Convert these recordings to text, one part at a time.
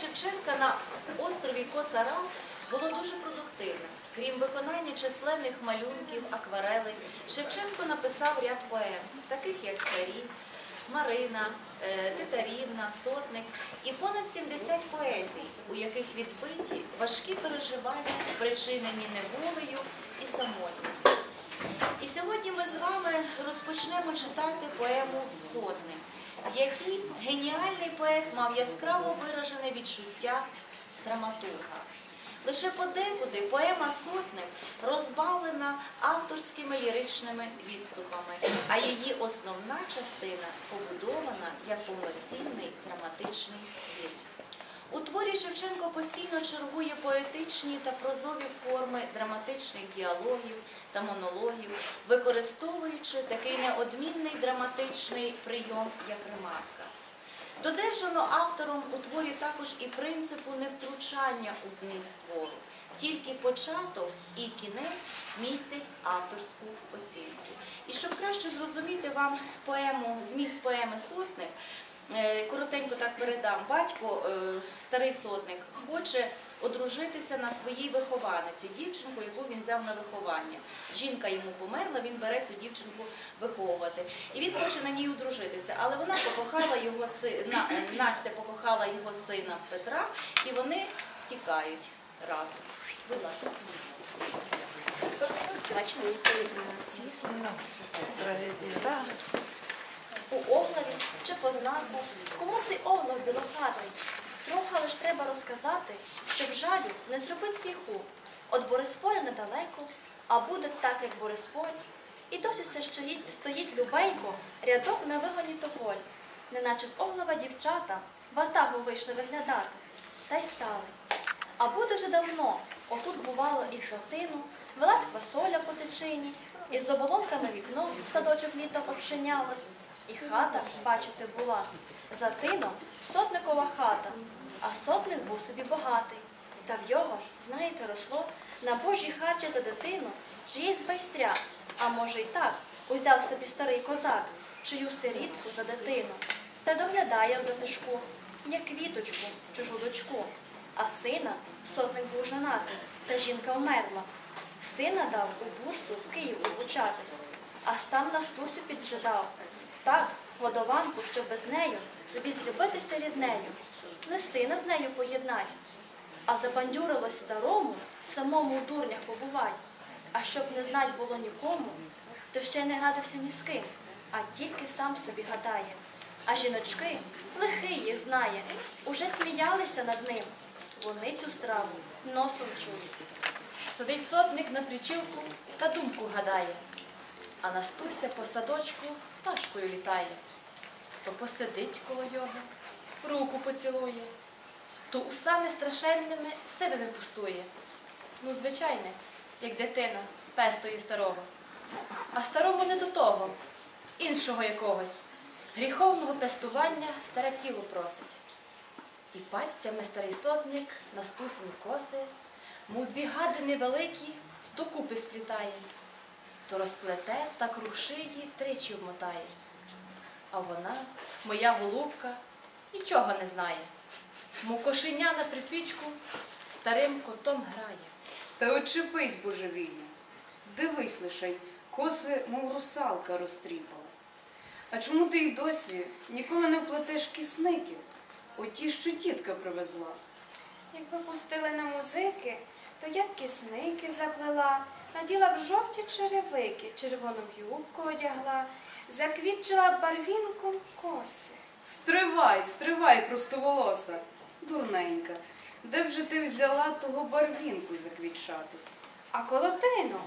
Шевченка на острові Косарал було дуже продуктивним. Крім виконання численних малюнків, акварелей, Шевченко написав ряд поем, таких як Царі, Марина, е, Титарівна, Сотник і понад 70 поезій, у яких відбиті важкі переживання, спричинені неволею і самотністю. І сьогодні ми з вами розпочнемо читати поему Сотник, в геніальний поет мав яскраво виражене відчуття драматурга. Лише подекуди поема Сотник розбавлена авторськими ліричними відступами, а її основна частина побудована як повноцінний драматичний твір. У творі Шевченко постійно чергує поетичні та прозові форми драматичних діалогів та монологів, використовуючи такий неодмінний драматичний прийом, як ремарка. Додержано автором у творі також і принципу невтручання у зміст твору. Тільки початок і кінець містять авторську оцінку. І щоб краще зрозуміти вам поему, зміст поеми сотник, е, коротенько так передам. Батько, е, старий сотник, хоче одружитися на своїй вихованиці, дівчинку, яку він взяв на виховання. Жінка йому померла, він бере цю дівчинку виховувати. І він хоче на ній одружитися, але вона покохала його сина, Настя покохала його сина Петра, і вони втікають разом. Будь ласка. Бачите, ці. У оглаві чи по знаку, кому цей оглав білохатий? Трохи лиш треба розказати, щоб жалю не зробить сміху. От Борисполя недалеко, а буде так, як Борисполь. І досі все стоїть, стоїть любенько, рядок на вигоні тополь. Неначе з оглава дівчата ватагу вийшли виглядати, та й стали. А буде же давно, отут бувало із затину, велась квасоля по течині, і з оболонками вікно садочок літом очинялось, і хата, бачите, була за тином сотникова хата, а сотник був собі багатий. Та в його, знаєте, росло на божій харчі за дитину чиїсь байстря, а може й так, узяв собі старий козак, чию сирітку за дитину, та доглядає в затишку, як квіточку, чужу дочку. А сина сотник був женатий, та жінка вмерла. Сина дав у бурсу в Київ обучатись, а сам Настусю піджидав. Так, годованку, що без нею собі злюбитися ріднею, не сина з нею поєднай. А забандюрилось старому, самому у дурнях побувать. А щоб не знать було нікому, то ще не радився ні з ким, а тільки сам собі гадає. А жіночки, лихий їх знає, уже сміялися над ним. Вони цю страву носом чують. Сидить сотник на причілку та думку гадає, а Настуся по садочку пташкою літає. То посидить коло його, руку поцілує, то усами страшенними сивими пустує. Ну, звичайне, як дитина пестої старого. А старому не до того, іншого якогось, гріховного пестування старе тіло просить. І пальцями старий сотник Настусні коси, мов дві гадини великі, докупи сплітає, то розплете та круг шиї тричі вмотає. А вона, моя голубка, нічого не знає. Мов кошеня на припічку старим котом грає. Та очепись божевільно. Дивись лишень, коси, мов русалка, розтріпала. А чому ти й досі ніколи не вплетеш кисників? Оті, що тітка привезла. Якби пустили на музики, то я б кисники заплела, наділа б жовті черевики, червону юбку одягла, заквітчила барвінком коси. Стривай, стривай, простоволоса, дурненька. Де б же ти взяла того барвінку заквітчатись? А колотино,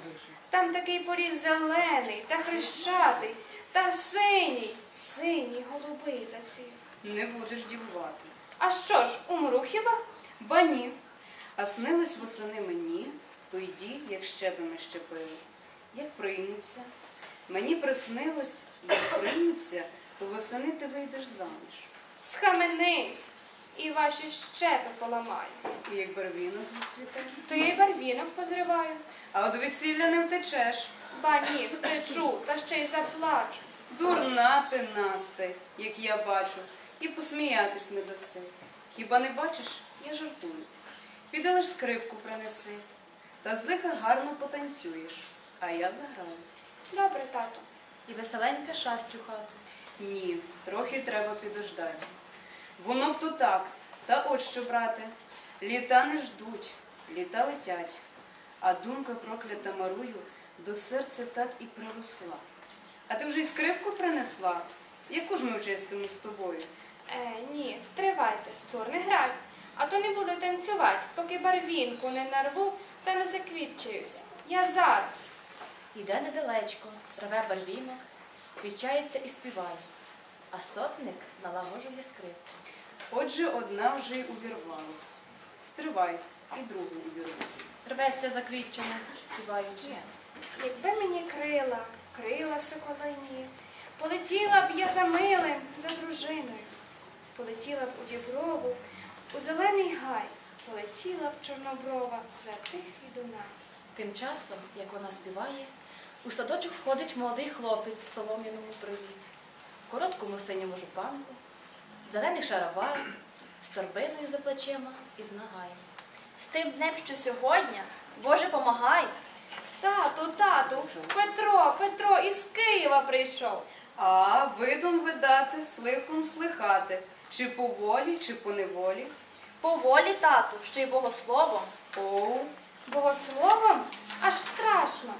там такий поріз зелений та хрещатий, та синій, синій голубий зацвів. Не будеш дівувати. А що ж, умру хіба? Ба ні. А снились восени мені, то йді, як щепами щепили. Як приймуться. Мені приснилось, як приймуться, то восени ти вийдеш заміж. Схаменись, і ваші щепи поламаю. І як барвінок зацвіте. То я й барвінок позриваю. А от весілля не втечеш. Ба ні, втечу, та ще й заплачу. Дурна ти, Насте, як я бачу, і посміятись не даси. Хіба не бачиш, я жартую. Піди лиш скрипку принеси, та з лиха гарно потанцюєш, а я заграю. Добре, тату. І веселенька шасть у хату. Ні, трохи треба підождати. Воно б то так, та от що, брате, літа не ждуть, літа летять, а думка проклята марую до серця так і приросла. А ти вже й скрипку принесла? Яку ж ми вчистимо з тобою? Е, ні, стривайте, цур не грай. А то не буду танцювати, поки барвінку не нарву та не заквітчуюсь. Я зараз. Іде недалечко, рве барвінок, квічається і співає, а сотник налагоджує скрипку. Отже, одна вже й увірвалась. Стривай, і другу увірву. Рветься заквітчена, співаючи. Якби мені крила, крила соколині, полетіла б я за милим, за дружиною, полетіла б у діброву, у зелений гай, полетіла б чорноброва за тихий Дунай. Тим часом, як вона співає, у садочок входить молодий хлопець в солом'яному брилі, в короткому синьому жупанку, зелений шаровар, з торбиною за плечима і з нагаєм. З тим днем, що сьогодні, Боже, помагай. Тату, тату, Петро, Петро із Києва прийшов. А видом видати, слихом слихати, чи по волі, чи по неволі. По волі тату, ще й богословом. Оу, Богословом аж страшно.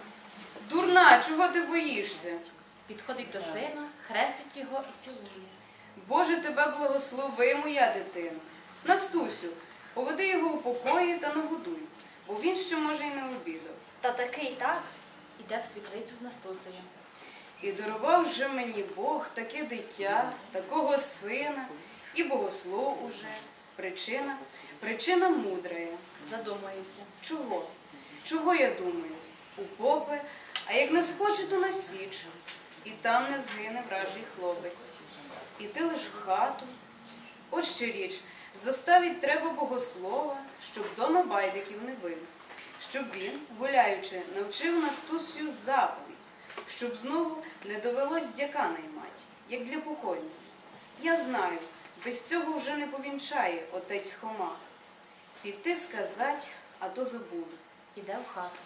дурна, чого ти боїшся? Підходить до сина, хрестить його і цілує. Боже тебе благослови, моя дитина. Настусю, поведи його у покої та нагодуй, бо він ще може й не обідав. Та такий так. Іде в світлицю з Настусею. І дарував же мені Бог таке дитя, такого сина, і богослов уже. Причина, причина мудрая. Задумується. Чого? Чого я думаю? У попи, а як не схоче, то на січ, і там не згине вражий хлопець. І ти лиш в хату. От ще річ, заставить треба богослова, щоб дома байдиків не бив, щоб він, гуляючи, навчив Настусю заповідь, щоб знову не довелось дяка наймать, як для покойного. Я знаю, без цього вже не повінчає отець Хома. Піти сказать, а то забуду. Іде в хату.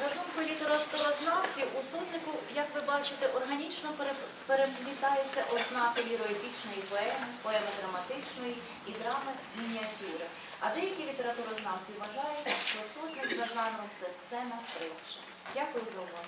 За думкою літературознавців, у сотнику, як ви бачите, органічно пере- переплітаються ознаки ліроепічної поеми, поеми драматичної і драми мініатюри. А деякі літературознавці вважають, що сотник за жанром це сцена притча. Дякую за увагу.